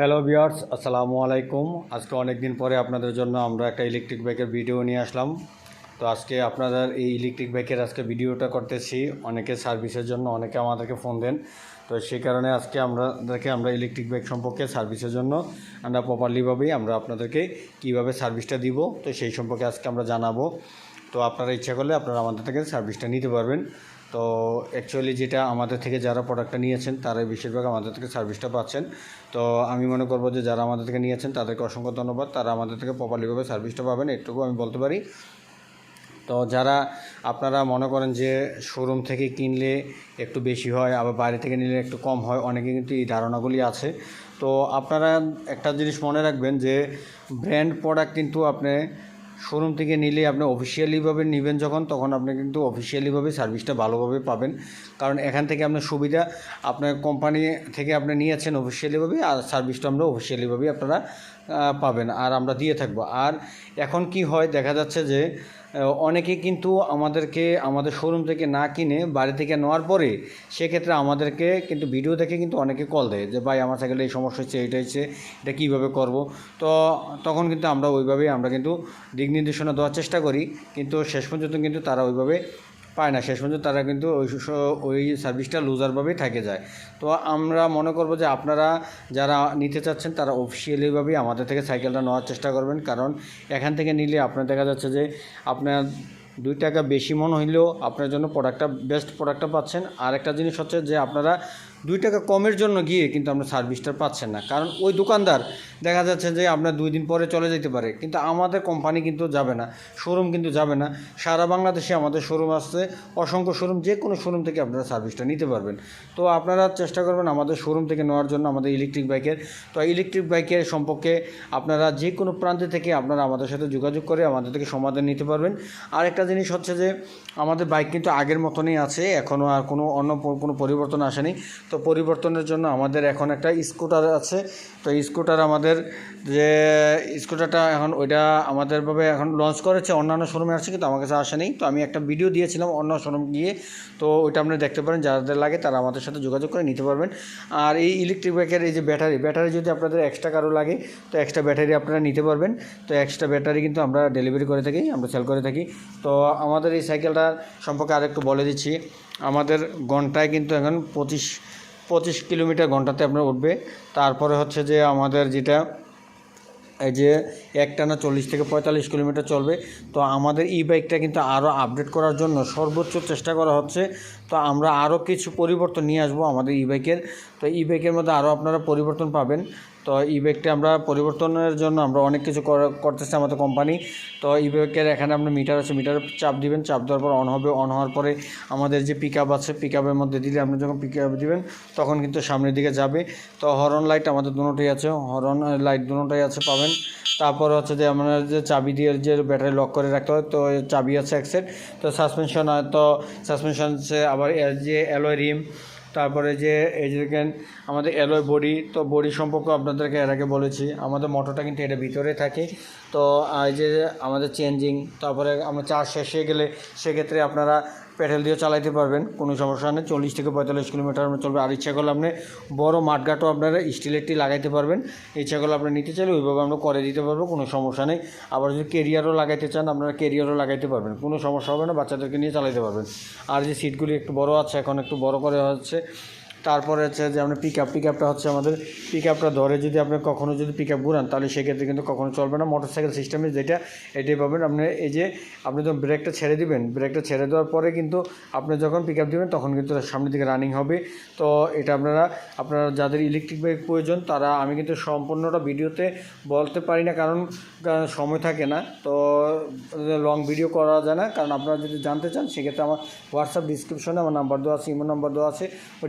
Hello বিয়ার্স আসসালামু আলাইকুম। আজকে অনেক দিন পরে আপনাদের জন্য আমরা একটা ইলেকট্রিক বাইকের ভিডিও নিয়ে আসলাম। তো আজকে আপনাদের এই ইলেকট্রিক বাইকের আজকে ভিডিওটা করতেছি। অনেকে সার্ভিসের জন্য, অনেকে আমাদেরকে ফোন দেন। তো সেই কারণে আজকে আমাদেরকে আমরা ইলেকট্রিক বাইক সম্পর্কে সার্ভিসের জন্য আমরা প্রপারলিভাবেই আমরা আপনাদেরকে কীভাবে সার্ভিসটা দিব, তো সেই সম্পর্কে আজকে আমরা জানাব। তো আপনারা ইচ্ছা করলে আপনারা আমাদের থেকে সার্ভিসটা নিতে পারবেন। তো অ্যাকচুয়ালি যেটা আমাদের থেকে যারা প্রোডাক্টটা নিয়েছেন, তারাই বেশিরভাগ আমাদের থেকে সার্ভিসটা পাচ্ছেন। তো আমি মনে করব যে যারা আমাদের থেকে নিয়েছেন, তাদেরকে অসংখ্য ধন্যবাদ। তারা আমাদের থেকে প্রপারলিভাবে সার্ভিসটা পাবেন, এটুকু আমি বলতে পারি। তো যারা আপনারা মনে করেন যে শোরুম থেকে কিনলে একটু বেশি হয়, আবার বাইরে থেকে নিলে একটু কম হয়, অনেকে কিন্তু এই ধারণাগুলি আছে। তো আপনারা একটা জিনিস মনে রাখবেন যে ব্র্যান্ড প্রোডাক্ট কিন্তু আপনি শোরুম থেকে নিলে আপনি অফিসিয়ালিভাবে নেবেন যখন, তখন আপনি কিন্তু অফিসিয়ালিভাবে সার্ভিসটা ভালোভাবে পাবেন। কারণ এখান থেকে আপনার সুবিধা, আপনার কোম্পানি থেকে আপনি নিয়েছেন অফিসিয়ালিভাবে আর সার্ভিসটা আমরা অফিসিয়ালিভাবে আপনারা পাবেন, আর আমরা দিয়ে থাকব। আর এখন কি হয়, দেখা যাচ্ছে যে অনেকে কিন্তু আমাদেরকে, আমাদের শোরুম থেকে না কিনে বাড়ি থেকে নেওয়ার পরে, সেক্ষেত্রে আমাদেরকে কিন্তু ভিডিও দেখে কিন্তু অনেকে কল দেয় যে, ভাই, আমার সাইকেলে এই সমস্যা হচ্ছে, এইটা হচ্ছে, এটা কীভাবে করব? তো তখন কিন্তু আমরা ওইভাবেই আমরা কিন্তু দিক নির্দেশনা দেওয়ার চেষ্টা করি, কিন্তু শেষ পর্যন্ত কিন্তু তারা ওইভাবে পায় না। শেষ পর্যন্ত তারা কিন্তু ওই ওই সার্ভিসটা লুজারভাবেই থেকে যায়। তো আমরা মনে করব যে আপনারা যারা নিতে চাচ্ছেন, তারা অফিসিয়ালিভাবেই আমাদের থেকে সাইকেলটা নেওয়ার চেষ্টা করবেন। কারণ এখান থেকে নিলে আপনার দেখা যাচ্ছে যে আপনার দুই টাকা বেশি মনে হইলেও আপনার জন্য প্রোডাক্টটা বেস্ট প্রোডাক্টটা পাচ্ছেন। আর একটা জিনিস হচ্ছে যে আপনারা দুই টাকা কমের জন্য গিয়ে কিন্তু আপনার সার্ভিসটা পাচ্ছেন না। কারণ ওই দোকানদার দেখা যাচ্ছে যে আপনার দুই দিন পরে চলে যেতে পারে। কিন্তু আমাদের কোম্পানি কিন্তু যাবে না শোরুম কিন্তু যাবে না। সারা বাংলাদেশে আমাদের শোরুম আসছে অসংখ্য শোরুম যে কোনো শোরুম থেকে আপনারা সার্ভিসটা নিতে পারবেন। তো আপনারা চেষ্টা করবেন আমাদের শোরুম থেকে নেওয়ার জন্য, আমাদের ইলেকট্রিক বাইকের তো ইলেকট্রিক বাইকের সম্পর্কে আপনারা যে কোনো প্রান্তে থেকে আপনারা আমাদের সাথে যোগাযোগ করে আমাদের থেকে সমাধান নিতে পারবেন। আর একটা জিনিস হচ্ছে যে, আমাদের বাইক কিন্তু আগের মতনই আছে এখনও আর কোনো অন্য কোনো পরিবর্তন আসেনি। তো পরিবর্তনের জন্য আমাদের এখন একটা স্কুটার আছে। তো স্কুটার আমাদের যে স্কুটারটা এখন ওইটা আমাদেরভাবে এখন লঞ্চ করেছে, অন্যান্য শোরুমে আছে কিন্তু আমার কাছে আসেনি তো আমি একটা ভিডিও দিয়েছিলাম অন্য শোরুম গিয়ে। তো ওইটা আপনারা দেখতে পারেন, যাদের লাগে তারা আমাদের সাথে যোগাযোগ করে নিতে পারবেন। আর এই ইলেকট্রিক বাইকের এই যে ব্যাটারি ব্যাটারি যদি আপনাদের এক্সট্রা কারও লাগে, তো এক্সট্রা ব্যাটারি আপনারা নিতে পারবেন। তো এক্সট্রা ব্যাটারি কিন্তু আমরা ডেলিভারি করে থাকি, আমরা সেল করে থাকি। তো আমাদের এই সাইকেলটার সম্পর্কে আরেকটু বলে দিচ্ছি। আমাদের ঘন্টায় কিন্তু এখন পঁচিশ পঁচিশ কিলোমিটার ঘন্টাতে আপনার উঠবে। তারপরে হচ্ছে যে আমাদের যেটা, এই যে একটানা চল্লিশ থেকে পঁয়তাল্লিশ কিলোমিটার চলবে। তো আমাদের ই বাইকটা কিন্তু আরও আপডেট করার জন্য সর্বোচ্চ চেষ্টা করা হচ্ছে। তো আমরা আরও কিছু পরিবর্তন নিয়ে আসব আমাদের ই বাইকের তো ই বাইকের মধ্যে আরও আপনারা পরিবর্তন পাবেন। তো ই বাইকটা আমরা পরিবর্তনের জন্য আমরা অনেক কিছু করা- করতেছি আমাদের কোম্পানি তো ই বাইকের এখানে আপনার মিটার আছে মিটারে চাপ দিবেন, চাপ দেওয়ার পর অন হবে অন হওয়ার পরে আমাদের যে পিক আছে পিক মধ্যে দিলে আপনি যখন পিক আপ দিবেন, তখন কিন্তু সামনের দিকে যাবে। তো হরন লাইট আমাদের দুটোই আছে হরন লাইট দুটোই আছে পাবেন। তারপর হচ্ছে যে আমরা যে চাবি দিয়ে যে ব্যাটারি লক করে রাখতে হয়, তো চাবি আছে এক সেট তো সাসপেনশন তো সাসপেনশন হচ্ছে আবার যে অ্যালয় রিম তারপরে যে, এই যে দেখেন, আমাদের অ্যালয় বডি তো বডি সম্পর্কে আপনাদেরকে এর আগে বলেছি, আমাদের মোটরটা কিন্তু এটা ভিতরে থাকে। তো এই যে আমাদের চেঞ্জিং তারপরে আমরা চার্জ শেষ হয়ে গেলে, সেক্ষেত্রে আপনারা পেট্রোল দিয়ে চালাইতে পারবেন, কোনো সমস্যা নেই। চল্লিশ থেকে পঁয়তাল্লিশ কিলোমিটার চলবে। আর ইচ্ছা করলে আপনি বড় মাঠঘাটও আপনারা স্টিলেরটি লাগাইতে পারবেন। ইচ্ছা করলে আপনি নিতে চাইলে ওইভাবে আমরা করে দিতে পারব, কোনো সমস্যা নেই। আবার যদি কেরিয়ারও লাগাইতে চান, আপনারা কেরিয়ারও লাগাইতে পারবেন। কোনো সমস্যা হবে না, বাচ্চাদেরকে নিয়ে চালাইতে পারবেন। আর যে সিটগুলি একটু বড় আছে, এখন একটু বড় করে হচ্ছে তারপরে হচ্ছে যে আমরা পিক আপ পিক আপটা হচ্ছে আমাদের পিক আপটা ধরে যদি আপনি কখনও যদি পিক আপ ঘুরান, তাহলে সেক্ষেত্রে কিন্তু কখনো চলবে না। মোটর সাইকেল সিস্টেমে যেটা, এটাই পাবেন। আপনি এই যে, আপনি যখন ব্রেকটা ছেড়ে দিবেন ব্রেকটা ছেড়ে দেওয়ার পরে কিন্তু আপনি যখন পিক আপ দেবেন, তখন কিন্তু সামনের দিকে রানিং হবে। তো এটা আপনারা আপনারা যাদের ইলেকট্রিক বাইক প্রয়োজন, তারা, আমি কিন্তু সম্পূর্ণটা ভিডিওতে বলতে পারি না, কারণ সময় থাকে না। তো লং ভিডিও করা যায় না। কারণ আপনারা যদি জানতে চান, সেক্ষেত্রে আমার হোয়াটসঅ্যাপ ডিসক্রিপশনে আমার নাম্বার দেওয়া আছে ইমো নাম্বার দেওয়া আছে। ওই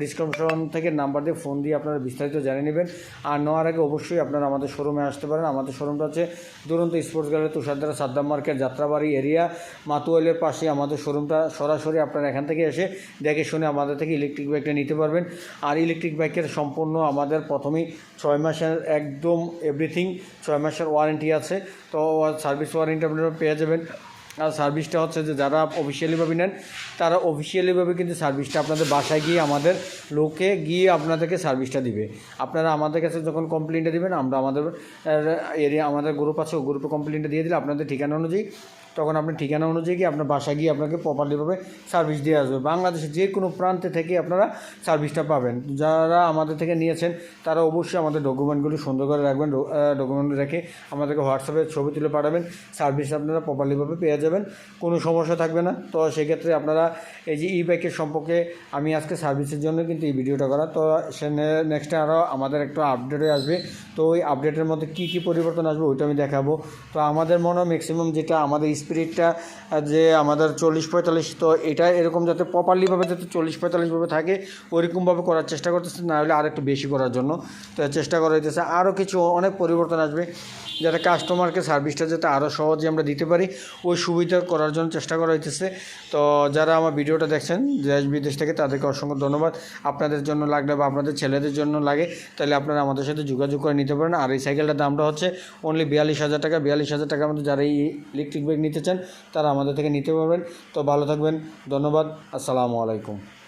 ডিসক্রিপশন থেকে নাম্বার দিয়ে ফোন দিয়ে আপনারা বিস্তারিত জেনে নেবেন। আর নেওয়ার আগে অবশ্যই আপনারা আমাদের শোরুমে আসতে পারেন। আমাদের শোরুমটা হচ্ছে Duronto sports gallery Tushardhara Saddam market, Jatrabari area মাতুয়েলের পাশে আমাদের শোরুমটা। সরাসরি আপনারা এখান থেকে এসে দেখে শুনে আমাদের থেকে ইলেকট্রিক বাইকটা নিতে পারবেন। আর ইলেকট্রিক বাইকের সম্পূর্ণ আমাদের প্রথমেই ছয় মাসের একদম এভরিথিং, ছয় মাসের ওয়ারেন্টি আছে। তো সার্ভিস ওয়ারেন্টি আপনারা পেয়ে যাবেন। সার্ভিসটা হচ্ছে যে যারা অফিসিয়ালিভাবে নেন, তারা অফিসিয়ালিভাবে কিন্তু সার্ভিসটা আপনাদের বাসায় গিয়ে আমাদের লোকে গিয়ে আপনাদেরকে সার্ভিসটা দিবে। আপনারা আমাদের কাছে যখন কমপ্লেনটা দিবেন, আমরা আমাদের এরিয়া আমাদের গ্রুপ আছে ও গ্রুপে কমপ্লেনটা দিয়ে দিলে আপনাদের ঠিকানা অনুযায়ী, তখন আপনি ঠিকানা অনুযায়ী গিয়ে আপনার বাসায় গিয়ে আপনাকে প্রপারলিভাবে সার্ভিস দিয়ে আসবে। বাংলাদেশের যে কোনো প্রান্তে থেকে আপনারা সার্ভিসটা পাবেন। যারা আমাদের থেকে নিয়েছেন, তারা অবশ্যই আমাদের ডকুমেন্টগুলি সুন্দর করে রাখবেন। ডকুমেন্ট রেখে আমাদেরকে হোয়াটসঅ্যাপে ছবি তুলে পাঠাবেন। সার্ভিস আপনারা প্রপারলিভাবে পেয়ে যাবেন। কোনো সমস্যা থাকবে না। তো সেক্ষেত্রে আপনারা এই যে ই বাইকের সম্পর্কে আমি আজকে সার্ভিসের জন্য কিন্তু এই ভিডিওটা করা। তো সে নেক্সটে আরও আমাদের একটা আপডেট হয়ে আসবে। তো ওই আপডেটের মধ্যে কী কী পরিবর্তন আসবে ওইটা আমি দেখাবো। তো আমাদের মনে হয় ম্যাক্সিমাম যেটা আমাদের স্পিরিটটা যে আমাদের চল্লিশ পঁয়তাল্লিশ, তো এটা এরকম যাতে প্রপারলিভাবে যাতে চল্লিশ পঁয়তাল্লিশভাবে থাকে, ওইরকমভাবে করার চেষ্টা করতেছে, না হলে আর একটু বেশি করার জন্য। তো চেষ্টা করা হইতেছে। আরও কিছু অনেক পরিবর্তন আসবে। যাতে কাস্টমারকে সার্ভিসটা যাতে আরও সহজে আমরা দিতে পারি, ওই সুবিধা করার জন্য চেষ্টা করা হইতেছে। তো যারা আমার ভিডিওটা দেখছেন, দেশ, বিদেশ থেকে, তাদেরকে অসংখ্য ধন্যবাদ। আপনাদের জন্য লাগলে বা আপনাদের ছেলেদের জন্য লাগে, তাহলে আপনারা আমাদের সাথে যোগাযোগ করে নিতে পারেন। আর এই সাইকেলটার দামটা হচ্ছে অনলি বিয়াল্লিশ হাজার টাকা। বিয়াল্লিশ হাজার টাকার মধ্যে যারা এই ইলেকট্রিক বাইক নিতে চান, তারা আমাদের থেকে নিতে পারবেন। তো ভালো থাকবেন। ধন্যবাদ। আসসালামু আলাইকুম।